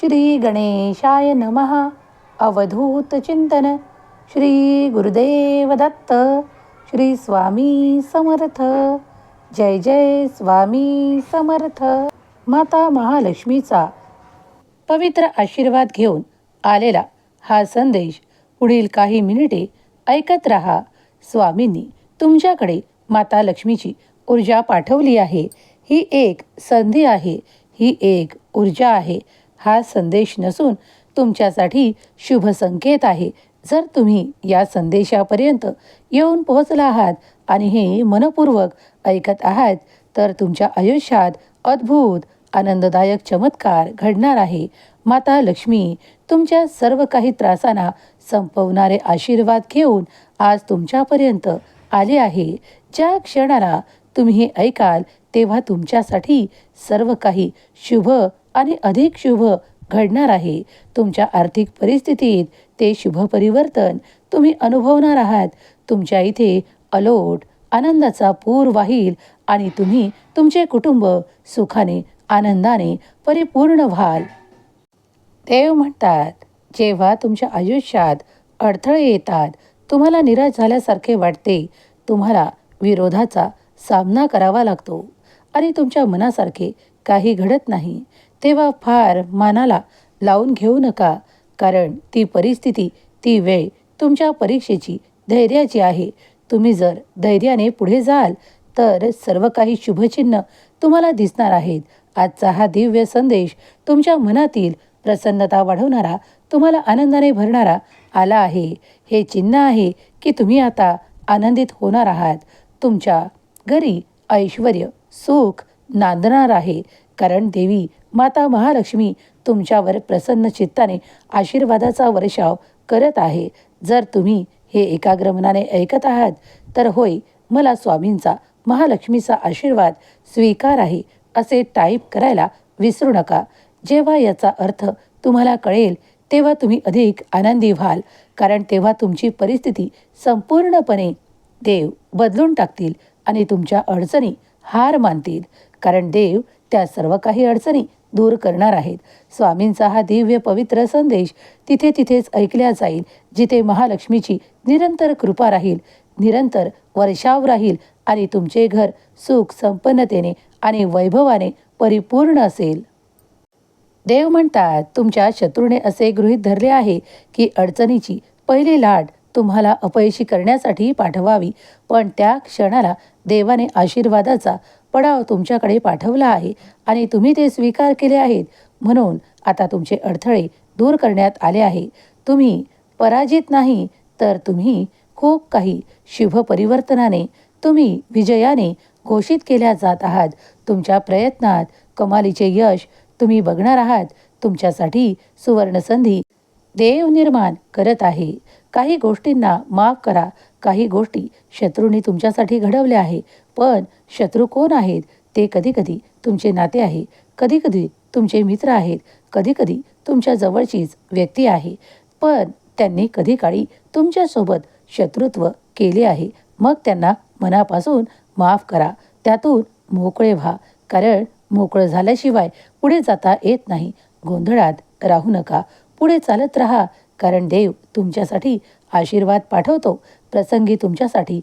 श्री गणेशाय नमः। अवधूत चिंतन। श्री गुरुदेव दत्त श्री स्वामी समर्थ। जय जय स्वामी समर्थ। माता महालक्ष्मीचा पवित्र आशीर्वाद घेऊन आलेला हा संदेश पुढील काही मिनिटे ऐकत रहा. स्वामींनी तुमच्याकडे माता लक्ष्मीची ऊर्जा पाठवली आहे. ही एक संधी आहे. ही एक ऊर्जा आहे. हा संदेश नसून तुमच्यासाठी शुभ संकेत आहे. जर तुम्ही या संदेशापर्यंत येऊन पोहोचला आहात आणि हे मनपूर्वक ऐकत आहात तर तुमच्या आयुष्यात अद्भुत आनंददायक चमत्कार घडणार आहे. माता लक्ष्मी तुमच्या सर्व काही त्रासांना संपवणारे आशीर्वाद घेऊन आज तुमच्यापर्यंत आले आहे. ज्या क्षणाला तुम्ही हे ऐकाल तेव्हा तुमच्यासाठी सर्व काही शुभ आणि अधिक शुभ घडणार आहे. तुमच्या आर्थिक परिस्थितीत ते शुभ परिवर्तन तुम्ही अनुभवणार आहात. तुमच्या इथे अलोट आनंदाचा पूर वाहील आणि तुम्ही तुमचे कुटुंब सुखाने आनंदाने परिपूर्ण व्हाल. देव म्हणतात जेव्हा तुमच्या आयुष्यात अडथळे येतात तुम्हाला निराश झाल्यासारखे वाटते. तुम्हाला विरोधाचा सामना करावा लागतो आणि तुमच्या मनासारखे काही घडत नाही. तेव्हा फार मानाला लावून घेऊ नका कारण ती परिस्थिती ती वेळ तुमच्या परीक्षेची धैर्याची आहे. तुम्ही जर धैर्याने पुढे जाल तर सर्व काही शुभचिन्ह तुम्हाला दिसणार आहेत. आजचा हा दिव्य संदेश तुमच्या मनातील प्रसन्नता वाढवणारा तुम्हाला आनंदाने भरणारा आला आहे. हे चिन्ह आहे की तुम्ही आता आनंदित होणार आहात. तुमच्या घरी ऐश्वर सुख नांदणार आहे. कारण देवी माता महालक्ष्मी तुमच्यावर प्रसन्न चित्ताने आशीर्वादाचा वर्षाव करत आहे. जर तुम्ही हे एकाग्र मनाने ऐकत आहात तर होय मला स्वामींचा महालक्ष्मीचा आशीर्वाद स्वीकार आहे असे टाईप करायला विसरू नका. जेव्हा याचा अर्थ तुम्हाला कळेल तेव्हा तुम्ही अधिक आनंदी व्हाल कारण तेव्हा तुमची परिस्थिती संपूर्णपणे देव बदलून टाकतील आणि तुमच्या अडचणी हार मानतील. कारण देव त्या सर्व काही अडचणी दूर करणार आहेत. स्वामींचा हा दिव्य पवित्र संदेश तिथे तिथेच ऐकल्या जाईल जिथे महालक्ष्मीची निरंतर कृपा राहील निरंतर वर्षाव राहील आणि तुमचे घर सुख संपन्नतेने आणि वैभवाने परिपूर्ण असेल. देव म्हणतात तुमच्या शत्रूने असे गृहीत धरले आहे की अडचणीची पहिली लाट तुम्हाला अपयशी करण्यासाठी पाठवावी पण त्या क्षणाला देवाने आशीर्वादाचा पडाव तुमच्याकडे पाठवला आहे आणि तुम्ही ते स्वीकार केले आहेत म्हणून आता तुमचे अडथळे दूर करण्यात आले आहे. तुम्ही पराजित नाही तर तुम्ही खूप काही शुभ परिवर्तनाने तुम्ही विजयाने घोषित केल्या जात आहात. तुमच्या प्रयत्नात कमालीचे यश तुम्ही बघणार आहात. तुमच्यासाठी सुवर्णसंधी देव निर्माण करत आहे. काही गोष्टींना माफ करा. काही गोष्टी शत्रूंनी तुमच्यासाठी घडवल्या आहे. पण शत्रू कोण आहेत? ते कधीकधी तुमचे नाते आहे. कधीकधी तुमचे मित्र आहेत. कधीकधी तुमच्या जवळचीच व्यक्ती आहे. पण त्यांनी कधी काळी तुमच्यासोबत शत्रुत्व केले आहे. मग त्यांना मनापासून माफ करा. त्यातून मोकळे व्हा. कारण मोकळं झाल्याशिवाय पुढे जाता येत नाही. गोंधळात राहू नका. पुढे चालत राहा. कारण देव तुमच्यासाठी आशीर्वाद पाठवतो. प्रसंगी तुमच्यासाठी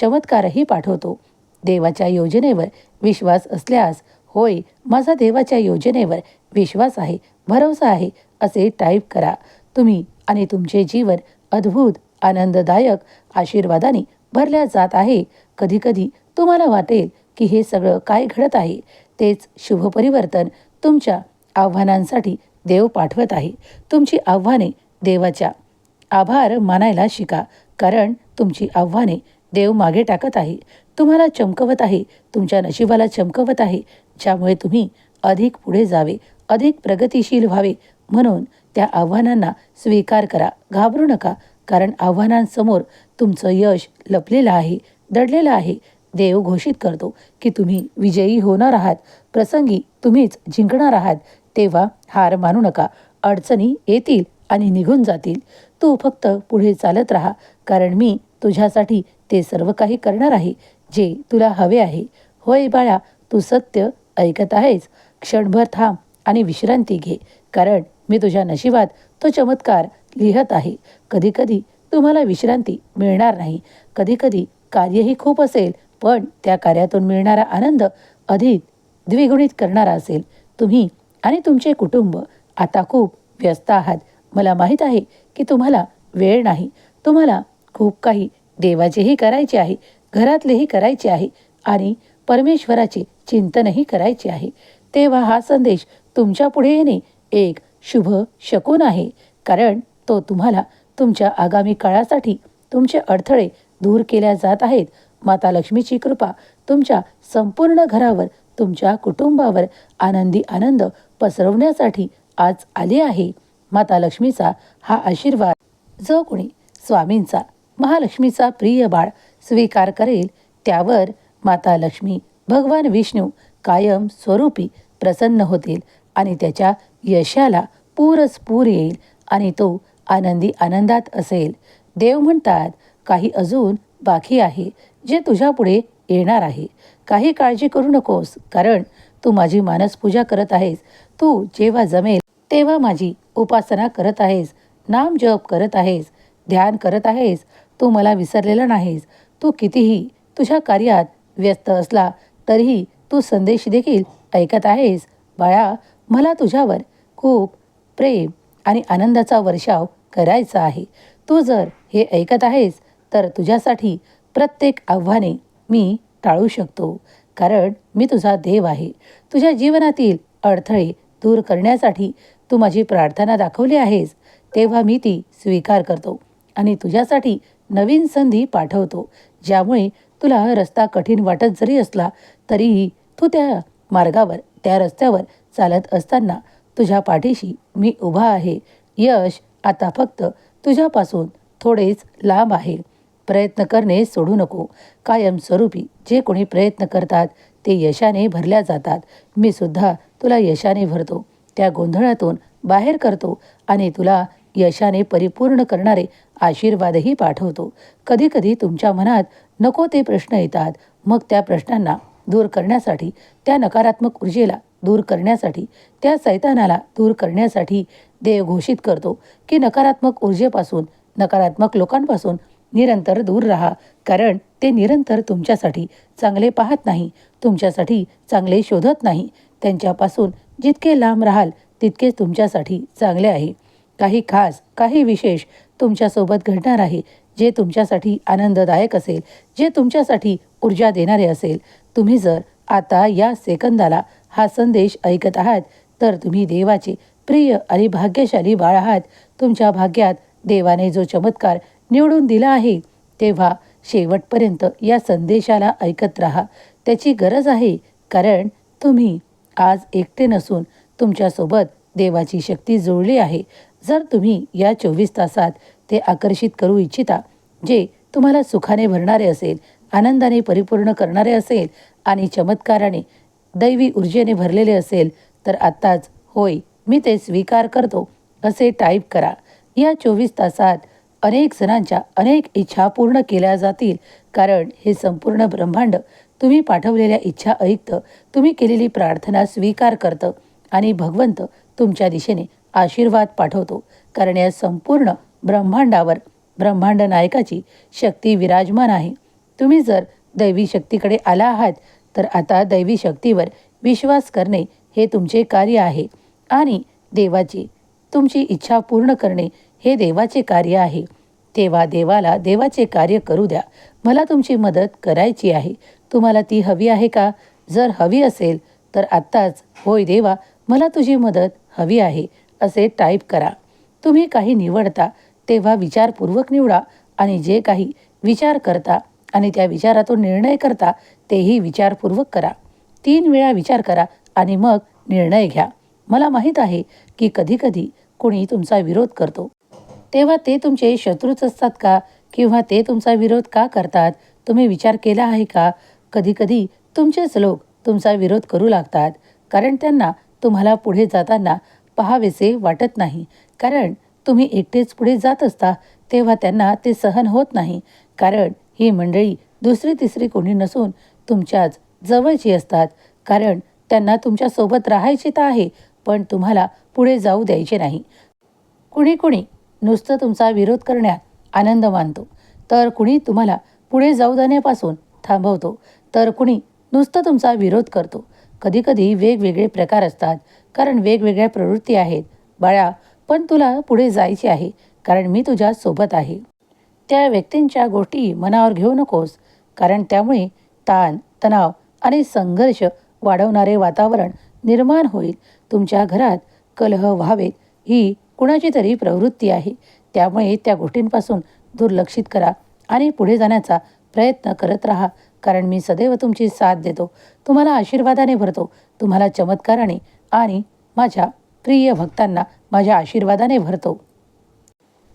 चमत्कारही पाठवतो. देवाच्या योजनेवर विश्वास असल्यास होय माझा देवाच्या योजनेवर विश्वास आहे भरोसा आहे असे टाईप करा. तुम्ही आणि तुमचे जीवन अद्भुत आनंददायक आशीर्वादाने भरल्या जात आहे. कधीकधी तुम्हाला वाटेल की हे सगळं काय घडत आहे तेच शुभपरिवर्तन तुमच्या आव्हानांसाठी देव पाठवत आहे. तुमची आव्हाने देवाच्या आभार मानायला शिका कारण तुमची आव्हाने देव मागे टाकत आहे. तुम्हाला चमकवत आहे तुमच्या नशिबाला चमकवत आहे ज्यामुळे तुम्ही अधिक पुढे जावे अधिक प्रगतिशील व्हावे. म्हणून त्या आव्हानांना स्वीकार करा घाबरू नका कारण आव्हानांसमोर तुमचं यश लपलेलं आहे दडलेलं आहे. देव घोषित करतो की तुम्ही विजयी होणार आहात प्रसंगी तुम्हीच जिंकणार आहात. तेव्हा हार मानू नका अडचणी येतील आणि निघून जातील. तू फक्त पुढे चालत राहा कारण मी तुझ्यासाठी ते सर्व काही करणार आहे. जे तुला हवे आहे. होय बाळा तू सत्य ऐकत आहेस. क्षणभर थांब आणि विश्रांती घे. कारण मी तुझ्या नशिबात तो चमत्कार लिहत आहे. कधीकधी तुम्हाला विश्रांती मिळणार नाही. कधीकधी कार्यही खूप असेल पण त्या कार्यातून मिळणारा आनंद अधिक द्विगुणित करणारा असेल. तुम्ही आणि तुमचे कुटुंब आता खूप व्यस्त आहात. मला माहीत आहे की तुम्हाला वेळ नाही. तुम्हाला खूप काही देवाचेही करायचे आहे. घरातलेही करायचे आहे आणि परमेश्वराचे चिंतनही करायचे आहे. तेव्हा हा संदेश तुमच्यापुढे येणे एक शुभ शकून आहे. कारण तो तुम्हाला तुमच्या आगामी काळासाठी तुमचे अडथळे दूर केल्या जात आहेत. माता लक्ष्मीची कृपा तुमच्या संपूर्ण घरावर तुमच्या कुटुंबावर आनंदी आनंद पसरवण्यासाठी आज आले आहे. माता लक्ष्मीचा हा आशीर्वाद. जो कोणी स्वामींचा महालक्ष्मीचा प्रिय बाळ स्वीकार करेल त्यावर माता लक्ष्मी भगवान विष्णू कायम स्वरूपी प्रसन्न होतील आणि त्याच्या यशाला पूरच पूर येईल आणि तो आनंदी आनंदात असेल. देव म्हणतात काही अजून बाकी आहे जे तुझ्यापुढे येणार आहे. काही काळजी करू नकोस कारण तू माझी मानसपूजा करत आहेस. तू जेव्हा जमेल तेव्हा माझी उपासना करत आहेस. नाम जप करत आहेस ध्यान करत आहेस. तू मला विसरलेला नाहीस. तू कितीही तुझ्या कार्यात व्यस्त असला तरीही तू संदेश देखील ऐकत आहेस. बाळा मला तुझ्यावर खूप प्रेम आणि आनंदाचा वर्षाव करायचा आहे. तू जर हे ऐकत आहेस तर तुझ्यासाठी प्रत्येक आव्हाने मी टाळू शकतो. कारण मी तुझा देव आहे. तुझ्या जीवनातील अडथळे दूर करण्यासाठी तू माझी प्रार्थना दाखवली आहेस तेव्हा मी ती स्वीकार करतो. आणि तुझ्यासाठी नवीन संधी पाठवतो. ज्यामुळे तुला रस्ता कठीण वाटत जरी असला तरीही तू त्या मार्गावर त्या रस्त्यावर चालत असताना तुझ्या पाठीशी मी उभा आहे. यश आता फक्त तुझ्यापासून थोडेच लांब आहे. प्रयत्न करणे सोडू नको. कायमस्वरूपी जे कोणी प्रयत्न करतात ते यशाने भरल्या जातात. मी सुद्धा तुला यशाने भरतो. त्या गोंधळातून बाहेर करतो आणि तुला यशाने परिपूर्ण करणारे आशीर्वादही पाठवतो. कधीकधी तुमच्या मनात नको ते प्रश्न येतात. मग त्या प्रश्नांना दूर करण्यासाठी त्या नकारात्मक ऊर्जेला दूर करण्यासाठी त्या सैतानाला दूर करण्यासाठी देव घोषित करतो की नकारात्मक ऊर्जेपासून नकारात्मक लोकांपासून निरंतर दूर राहा. कारण ते निरंतर तुमच्यासाठी चांगले पाहत नाही तुमच्यासाठी चांगले शोधत नाही. त्यांच्यापासून जितके लांब राहाल तितके तुमच्यासाठी चांगले आहे. काही खास काही विशेष तुमच्यासोबत घडणार आहे जे तुमच्यासाठी आनंददायक असेल जे तुमच्यासाठी ऊर्जा देणारे असेल. तुम्ही जर आता या सेकंदाला हा संदेश ऐकत आहात तर तुम्ही देवाचे प्रिय आणि भाग्यशाली बाळ आहात. तुमच्या भाग्यात देवाने जो चमत्कार निवडून दिला आहे तेव्हा शेवटपर्यंत या संदेशाला ऐकत राहा. त्याची गरज आहे कारण तुम्ही आज एकटे नसून तुमच्यासोबत देवाची शक्ती जुळली आहे. जर तुम्ही या चोवीस तासात ते आकर्षित करू इच्छिता जे तुम्हाला सुखाने भरणारे असेल आनंदाने परिपूर्ण करणारे असेल आणि चमत्काराने दैवी ऊर्जेने भरलेले असेल तर आत्ताच होय मी ते स्वीकार करतो असे टाईप करा. या चोवीस तासात अनेक जणांच्या अनेक इच्छा पूर्ण केल्या जातील कारण हे संपूर्ण ब्रह्मांड तुम्ही पाठवलेल्या इच्छा ऐकतं तुम्ही केलेली प्रार्थना स्वीकार करतं आणि भगवंत तुमच्या दिशेने आशीर्वाद पाठवतो. कारण या संपूर्ण ब्रह्मांडावर ब्रह्मांड नायकाची शक्ती विराजमान आहे. तुम्ही जर दैवी शक्तीकडे आला आहात तर आता दैवी शक्तीवर विश्वास करणे हे तुमचे कार्य आहे. आणि देवाची तुमची इच्छा पूर्ण करणे हे देवाचे कार्य आहे. तेव्हा देवाला देवाचे कार्य करू द्या. मला तुमची मदत करायची आहे. तुम्हाला ती हवी आहे का? जर हवी असेल तर आत्ताच होय देवा मला तुझी मदत हवी आहे असे टाईप करा. तुम्ही काही निवडता तेव्हा विचारपूर्वक निवडा आणि जे काही विचार करता आणि त्या विचारातून निर्णय करता तेही विचारपूर्वक करा. तीन वेळा विचार करा आणि मग निर्णय घ्या. मला माहीत आहे की कधीकधी कोणी तुमचा विरोध करतो. तेव्हा ते तुमचे शत्रूच असतात का? किंवा ते तुमचा विरोध का करतात? तुम्ही विचार केला आहे का? कधीकधी तुमचेच लोक तुमचा विरोध करू लागतात कारण त्यांना तुम्हाला पुढे जाताना पहावेसे वाटत नाही. कारण तुम्ही एकटेच पुढे जात असता तेव्हा त्यांना ते सहन होत नाही. कारण ही मंडळी दुसरी तिसरी कोणी नसून तुमच्याच जवळची असतात. कारण त्यांना तुमच्यासोबत राहायचे तर आहे पण तुम्हाला पुढे जाऊ द्यायचे नाही. कुणी कुणी नुसतं तुमचा विरोध करण्यात आनंद मानतो. तर कुणी तुम्हाला पुढे जाऊ देण्यापासून थांबवतो. तर कुणी नुसतं तुमचा विरोध करतो. कधीकधी वेगवेगळे प्रकार असतात कारण वेगवेगळ्या प्रवृत्ती आहेत. बाळा पण तुला पुढे जायचे आहे कारण मी तुझ्या सोबत आहे. त्या व्यक्तींच्या गोष्टी मनावर घेऊ नकोस कारण त्यामुळे ताण तणाव आणि संघर्ष वाढवणारे वातावरण निर्माण होईल. तुमच्या घरात कलह व्हावेत ही कुणाची तरी प्रवृत्ती आहे. त्यामुळे त्या गोष्टींपासून दुर्लक्षित करा आणि पुढे जाण्याचा प्रयत्न करत राहा. कारण मी सदैव तुमची साथ देतो. तुम्हाला आशीर्वादाने भरतो. तुम्हाला चमत्काराने आणि माझ्या प्रिय भक्तांना माझ्या आशीर्वादाने भरतो.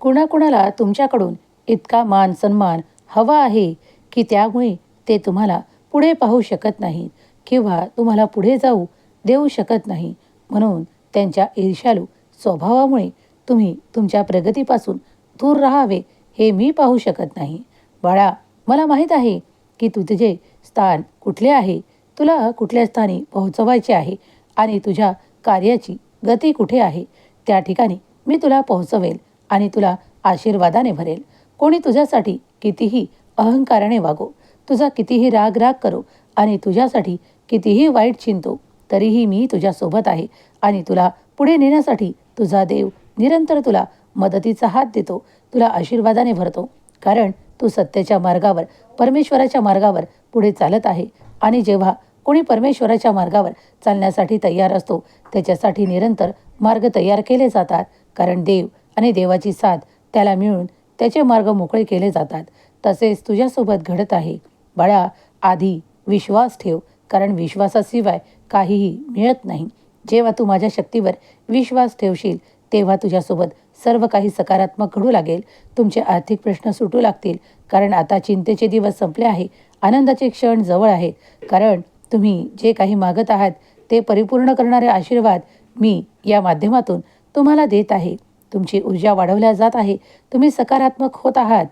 कुणाकुणाला तुमच्याकडून इतका मान सन्मान हवा आहे की त्यामुळे ते तुम्हाला पुढे पाहू शकत नाहीत किंवा तुम्हाला पुढे जाऊ देऊ शकत नाही. म्हणून त्यांच्या ईर्षालू स्वभावामुळे तुम्ही तुमच्या प्रगतीपासून दूर राहावे हे मी पाहू शकत नाही. बाळा मला माहीत आहे की तुझे स्थान कुठले आहे तुला कुठल्या स्थानी पोहोचवायचे आहे आणि तुझ्या कार्याची गती कुठे आहे त्या ठिकाणी मी तुला पोहोचवेल आणि तुला आशीर्वादाने भरेल. कोणी तुझ्यासाठी कितीही अहंकाराने वागो तुझा कितीही राग राग करो आणि तुझ्यासाठी कितीही वाईट चिंतो तरीही मी तुझ्यासोबत आहे आणि तुला पुढे नेण्यासाठी तुझा देव निरंतर तुला मदतीचा हात देतो तुला आशीर्वादाने भरतो. कारण तू सत्याच्या मार्गावर परमेश्वराच्या मार्गावर पुढे चालत आहे. आणि जेव्हा कोणी परमेश्वराच्या मार्गावर चालण्यासाठी तयार असतो त्याच्यासाठी निरंतर मार्ग तयार केले जातात. कारण देव आणि देवाची साथ त्याला मिळून त्याचे मार्ग मोकळे केले जातात. तसेच तुझ्यासोबत घडत आहे. बाळा आधी विश्वास ठेव. कारण विश्वासाशिवाय काहीही मिळत नाही. जेव्हा तू माझ्या शक्तीवर विश्वास ठेवशील तेव्हा तुझ्यासोबत सर्व काही सकारात्मक घडू लागेल. तुमचे आर्थिक प्रश्न सुटू लागतील. कारण आता चिंतेचे दिवस संपले आहे. आनंदाचे क्षण जवळ आहेत. कारण तुम्ही जे काही मागत आहात ते परिपूर्ण करणारे आशीर्वाद मी या माध्यमातून तुम्हाला देत आहे. तुमची ऊर्जा वाढवल्या जात आहे. तुम्ही सकारात्मक होत आहात.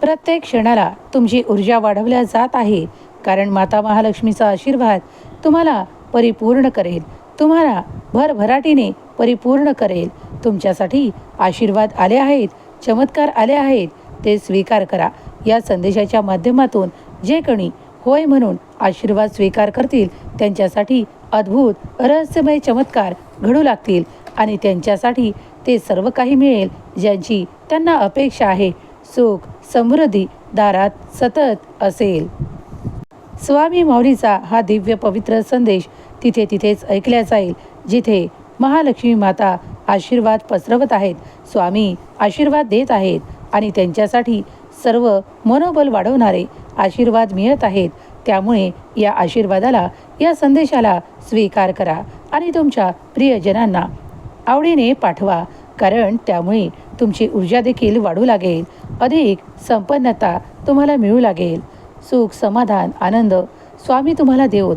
प्रत्येक क्षणाला तुमची ऊर्जा वाढवल्या जात आहे. कारण माता महालक्ष्मीचा आशीर्वाद तुम्हाला परिपूर्ण करेल. तुम्हाला भरभराटीने परिपूर्ण करेल. तुमच्यासाठी आशीर्वाद आले आहेत चमत्कार आले आहेत. ते स्वीकार करा. या संदेशाच्या माध्यमातून जे कोणी होय म्हणून आशीर्वाद स्वीकार करतील त्यांच्यासाठी अद्भुत रहस्यमय चमत्कार घडू लागतील आणि त्यांच्यासाठी ते सर्व काही मिळेल ज्यांची त्यांना अपेक्षा आहे. सुख समृद्धी दारात सतत असेल. स्वामी माऊलीचा हा दिव्य पवित्र संदेश तिथे तिथेच ऐकल्या जाईल जिथे महालक्ष्मी माता आशीर्वाद पसरवत आहेत स्वामी आशीर्वाद देत आहेत आणि त्यांच्यासाठी सर्व मनोबल वाढवणारे आशीर्वाद मिळत आहेत. त्यामुळे या आशीर्वादाला या संदेशाला स्वीकार करा आणि तुमच्या प्रियजनांना आवडीने पाठवा कारण त्यामुळे तुमची ऊर्जा देखील वाढू लागेल अधिक संपन्नता तुम्हाला मिळू लागेल. सुख समाधान आनंद स्वामी तुम्हाला देऊत